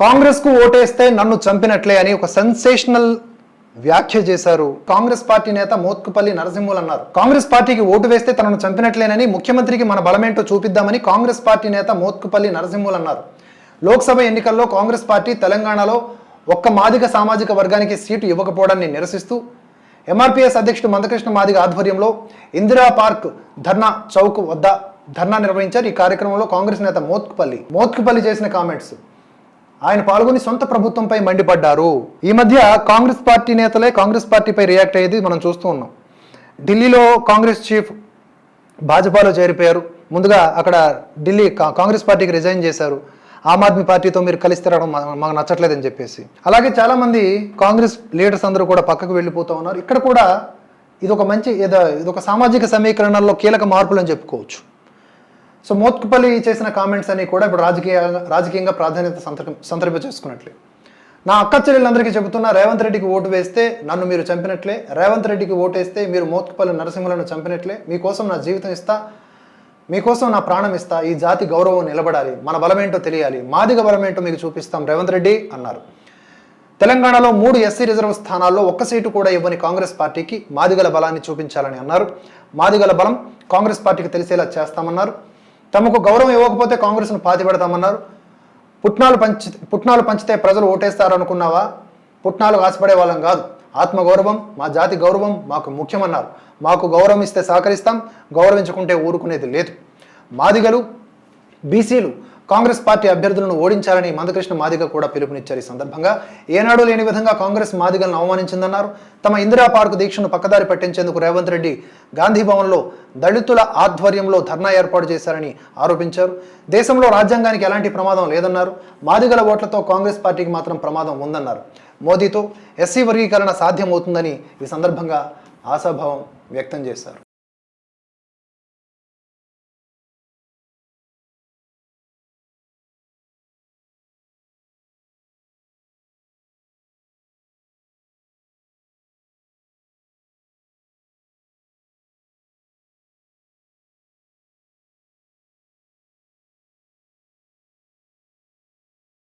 కాంగ్రెస్కు ఓటేస్తే నన్ను చంపినట్లే అని ఒక సెన్సేషనల్ వ్యాఖ్య చేశారు కాంగ్రెస్ పార్టీ నేత మోత్కుపల్లి నరసింహులు అన్నారు. కాంగ్రెస్ పార్టీకి ఓటు వేస్తే తనను చంపినట్లేనని ముఖ్యమంత్రికి మన బలమేంటో చూపిద్దామని కాంగ్రెస్ పార్టీ నేత మోత్కుపల్లి నరసింహులు అన్నారు. లోక్సభ ఎన్నికల్లో కాంగ్రెస్ పార్టీ తెలంగాణలో ఒక్క మాదిగ సామాజిక వర్గానికి సీటు ఇవ్వకపోవడాన్ని నిరసిస్తూ ఎంఆర్పీఎస్ అధ్యక్షుడు మందకృష్ణ మాదిగ ఆధ్వర్యంలో ఇందిరా పార్క్ ధర్నా చౌక్ వద్ద ధర్నా నిర్వహించారు. ఈ కార్యక్రమంలో కాంగ్రెస్ నేత మోత్కుపల్లి మోత్కుపల్లి చేసిన కామెంట్స్. ఆయన పాల్గొని సొంత ప్రభుత్వంపై మండిపడ్డారు. ఈ మధ్య కాంగ్రెస్ పార్టీ నేతలే కాంగ్రెస్ పార్టీపై రియాక్ట్ అయ్యేది మనం చూస్తూ ఉన్నాం. ఢిల్లీలో కాంగ్రెస్ చీఫ్ భాజపాలో చేరిపోయారు. ముందుగా అక్కడ ఢిల్లీ కా- కాంగ్రెస్ పార్టీకి రిజైన్ చేశారు. ఆమ్ ఆద్మీ పార్టీతో మీరు కలిసి తిరగడం మాకు నచ్చట్లేదని చెప్పేసి. అలాగే చాలామంది కాంగ్రెస్ లీడర్స్ అందరూ కూడా పక్కకు వెళ్ళిపోతూ ఉన్నారు. ఇక్కడ కూడా ఇది ఒక మంచి ఏదో ఇది ఒక సామాజిక సమీకరణల్లో కీలక మార్పులు అని చెప్పుకోవచ్చు. సో మోత్కుపల్లి చేసిన కామెంట్స్ అన్ని కూడా ఇప్పుడు రాజకీయ రాజకీయంగా ప్రాధాన్యత సంతర్ప సంతరింప చేసుకున్నట్లే. నా అక్క చెల్లెలందరికీ చెబుతున్నా రేవంత్ రెడ్డికి ఓటు వేస్తే నన్ను మీరు చంపినట్లే రేవంత్ రెడ్డికి ఓటు వేస్తే మీరు మోత్కుపల్లి నరసింహులను చంపినట్లే మీకోసం నా జీవితం ఇస్తా మీకోసం నా ప్రాణం ఇస్తా ఈ జాతి గౌరవం నిలబడాలి మన బలమేంటో తెలియాలి మాదిగ బలమేంటో మీకు చూపిస్తాం రేవంత్ రెడ్డి అన్నారు. తెలంగాణలో మూడు ఎస్సీ రిజర్వ్ స్థానాల్లో ఒక్క సీటు కూడా ఇవ్వని కాంగ్రెస్ పార్టీకి మాదిగల బలాన్ని చూపించాలని అన్నారు. మాదిగల బలం కాంగ్రెస్ పార్టీకి తెలిసేలా చేస్తామన్నారు. తమకు గౌరవం ఇవ్వకపోతే కాంగ్రెస్ను పాతిపెడతామన్నారు పుట్నాలు పంచి పుట్నాలు పంచితే ప్రజలు ఓటేస్తారు అనుకున్నావా పుట్నాలు ఆశపడే వాళ్ళం కాదు. ఆత్మగౌరవం మా జాతి గౌరవం మాకు ముఖ్యమన్నారు. మాకు గౌరవం ఇస్తే సహకరిస్తాం గౌరవించుకుంటే ఊరుకునేది లేదు. మాదిగలు బీసీలు కాంగ్రెస్ పార్టీ అభ్యర్థులను ఓడించాలని మందకృష్ణ మాదిగ కూడా పిలుపునిచ్చారు ఈ సందర్భంగా. ఏనాడు లేని విధంగా కాంగ్రెస్ మాదిగలను అవమానించిందన్నారు. తమ ఇందిరా పార్క్ దీక్షను పక్కదారి పట్టించేందుకు రేవంత్ రెడ్డి గాంధీ భవన్లో దళితుల ఆధ్వర్యంలో ధర్నా ఏర్పాటు చేశారని ఆరోపించారు. దేశంలో రాజ్యాంగానికి ఎలాంటి ప్రమాదం లేదన్నారు. మాదిగల ఓట్లతో కాంగ్రెస్ పార్టీకి మాత్రం ప్రమాదం ఉందన్నారు. మోదీతో ఎస్సీ వర్గీకరణ సాధ్యమవుతుందని ఈ సందర్భంగా ఆశాభావం వ్యక్తం చేశారు.